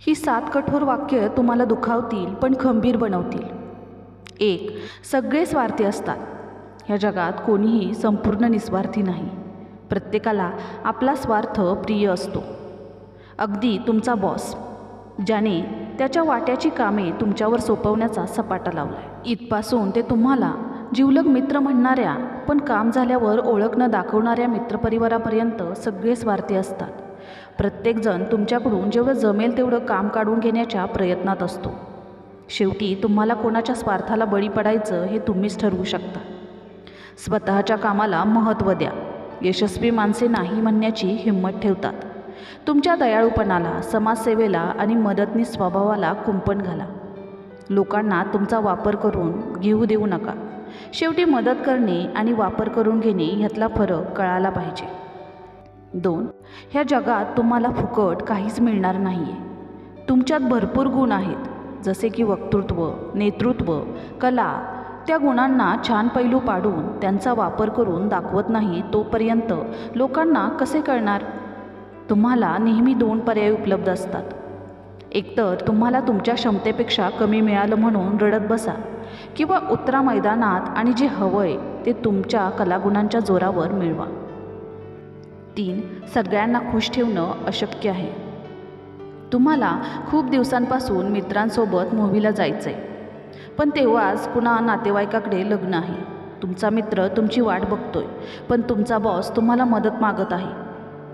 ही सात कठोर वाक्य तुम्हाला दुखावतील पण खंबीर बनवतील. एक सगळे स्वार्थी असतात. ह्या जगात कोणीही संपूर्ण निस्वार्थी नाही. प्रत्येकाला आपला स्वार्थ प्रिय असतो. अगदी तुमचा बॉस ज्याने त्याच्या वाट्याची कामे तुमच्यावर सोपवण्याचा सपाटा लावला इथपासून ते तुम्हाला जिवलग मित्र म्हणणाऱ्या पण काम झाल्यावर ओळख न दाखवणाऱ्या मित्रपरिवारापर्यंत सगळे स्वार्थी असतात. प्रत्येकजण तुमच्याकडून जेवढं जमेल तेवढं काम काढून घेण्याच्या प्रयत्नात असतो. शेवटी तुम्हाला कोणाच्या स्वार्थाला बळी पडायचं हे तुम्हीच ठरवू शकता. स्वतःच्या कामाला महत्त्व द्या. यशस्वी माणसे नाही म्हणण्याची हिंमत ठेवतात. तुमच्या दयाळूपणाला समाजसेवेला आणि मदतनीस स्वभावाला कुंपण घाला. लोकांना तुमचा वापर करून घेऊ देऊ नका. शेवटी मदत करणे आणि वापर करून घेणे ह्यातला फरक कळाला पाहिजे. दोन ह्या जगात तुम्हाला फुकट काहीच मिळणार नाही आहे तुमच्यात भरपूर गुण आहेत जसे की वक्तृत्व नेतृत्व कला. त्या गुणांना छान पैलू पाडून त्यांचा वापर करून दाखवत नाही तोपर्यंत लोकांना कसे कळणार? तुम्हाला नेहमी दोन पर्याय उपलब्ध असतात. एकतर तुम्हाला तुमच्या क्षमतेपेक्षा कमी मिळालं म्हणून रडत बसा किंवा उतरा मैदानात आणि जे हवंय ते तुमच्या कलागुणांच्या जोरावर मिळवा. तीन सगळ्यांना खुश ठेवणं अशक्य आहे. तुम्हाला खूप दिवसांपासून मित्रांसोबत मूव्हीला जायचं आहे पण तेव्हाच कुणा नातेवाईकाकडे लग्न आहे. तुमचा मित्र तुमची वाट बघतोय. पण तुमचा बॉस तुम्हाला मदत मागत आहे.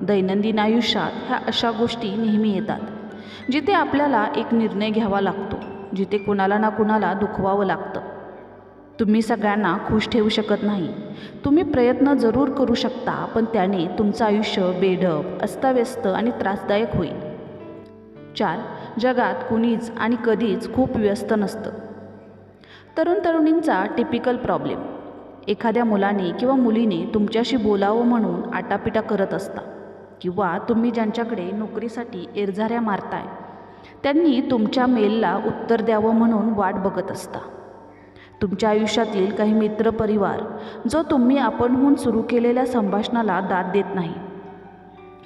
दैनंदिन आयुष्यात ह्या अशा गोष्टी नेहमी येतात जिथे आपल्याला एक निर्णय घ्यावा लागतो जिथे कुणाला ना कुणाला दुखवावं लागतं. तुम्ही सगळ्यांना खुश ठेवू शकत नाही. तुम्ही प्रयत्न जरूर करू शकता पण त्याने तुमचं आयुष्य बेढप अस्ताव्यस्त आणि त्रासदायक होईल. चार जगात कुणीच आणि कधीच खूप व्यस्त नसतं. तरुण तरुणींचा टिपिकल प्रॉब्लेम एखाद्या मुलाने किंवा मुलीने तुमच्याशी बोलावं म्हणून आटापिटा करत असता किंवा तुम्ही ज्यांच्याकडे नोकरीसाठी एरझाऱ्या मारताय त्यांनी तुमच्या मेलला उत्तर द्यावं म्हणून वाट बघत असता. तुमच्या आयुष्यातील काही मित्रपरिवार जो तुम्ही आपणहून सुरू केलेल्या संभाषणाला दाद देत नाही.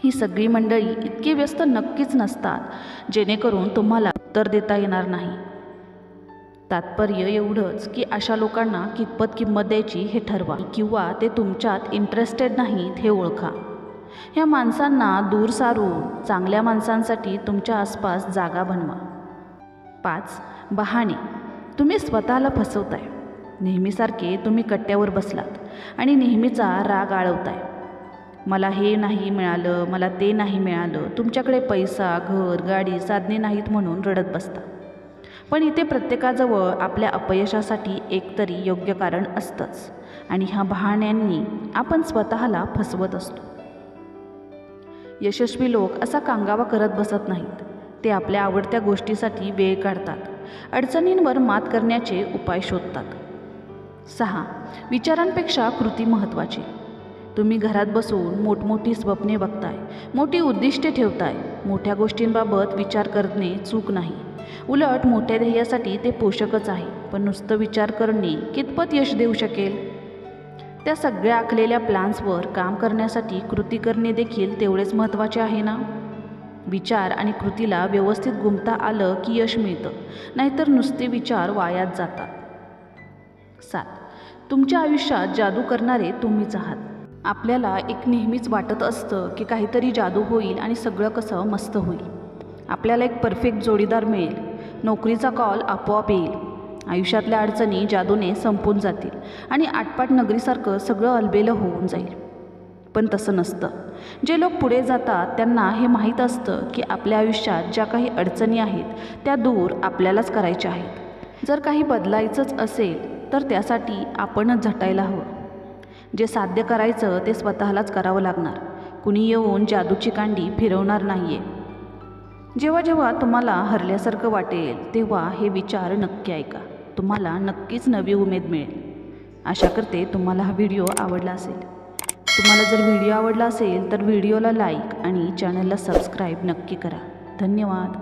ही सगळी मंडळी इतकी व्यस्त नक्कीच नसतात जेणेकरून तुम्हाला उत्तर देता येणार नाही. तात्पर्य एवढंच की अशा लोकांना कितपत किंमत द्यायची हे ठरवा किंवा ते तुमच्यात इंटरेस्टेड नाहीत हे ओळखा. ह्या माणसांना दूर सारून चांगल्या माणसांसाठी तुमच्या आसपास जागा बनवा. पाच बहाणे. तुम्ही स्वतःला फसवताय. नेहमीसारखे तुम्ही कट्ट्यावर बसलात आणि नेहमीचा राग आळवताय. मला हे नाही मिळालं मला ते नाही मिळालं तुमच्याकडे पैसा घर गाडी साधने नाहीत म्हणून रडत बसता. पण इथे प्रत्येकाजवळ आपल्या अपयशासाठी एकतरी योग्य कारण असतंच आणि ह्या बहाण्यांनी आपण स्वतःला फसवत असतो. यशस्वी लोक असा कांगावा करत बसत नाहीत. ते आपल्या आवडत्या गोष्टीसाठी वेळ काढतात. अडचणींवर मात करण्याचे उपाय शोधतात. सहा. विचारांपेक्षा कृती महत्त्वाची. तुम्ही घरात बसून मोठमोठी स्वप्ने बघताय मोठी उद्दिष्टे ठेवताय मोठ्या गोष्टींबाबत विचार करणे चूक नाही. उलट मोठ्या ध्येयासाठी ते पोषकच आहे पण नुसतं विचार करणे कितपत यश देऊ शकेल? त्या सगळ्या आखलेल्या प्लॅन्सवर काम करण्यासाठी कृती करणे देखील तेवढेच महत्त्वाचे आहे ना? विचार आणि कृतीला व्यवस्थित गुंतता आलं की यश मिळतं. नाहीतर नुसते विचार वायात जातात. सात. तुमच्या आयुष्यात जादू करणारे तुम्हीच आहात. आपल्याला एक नेहमीच वाटत असतं की काहीतरी जादू होईल आणि सगळं कसं मस्त होईल. आपल्याला एक परफेक्ट जोडीदार मिळेल. नोकरीचा कॉल आपोआप येईल. आयुष्यातल्या अडचणी जादूने संपून जातील आणि आटपाट नगरीसारखं सगळं अलबेलं होऊन जाईल. पण तसं नसतं. जे लोक पुढे जातात त्यांना हे माहीत असतं की आपल्या आयुष्यात ज्या काही अडचणी आहेत त्या दूर आपल्यालाच करायच्या आहेत. जर काही बदलायचंच असेल तर त्यासाठी आपणच झटायला हवं. जे साध्य करायचं ते स्वतःलाच करावं लागणार. कुणी येऊन जादूची कांडी फिरवणार नाही आहे जेव्हा जेव्हा तुम्हाला हरल्यासारखं वाटेल तेव्हा हे विचार नक्की ऐका. तुम्हाला नक्कीच नवी उमेद मिळेल. आशा करते तुम्हाला हा व्हिडिओ आवडला असेल. तुम्हाला जर व्हिडिओ आवडला असेल तर व्हिडिओला लाईक आणि चॅनलला सबस्क्राईब नक्की करा. धन्यवाद.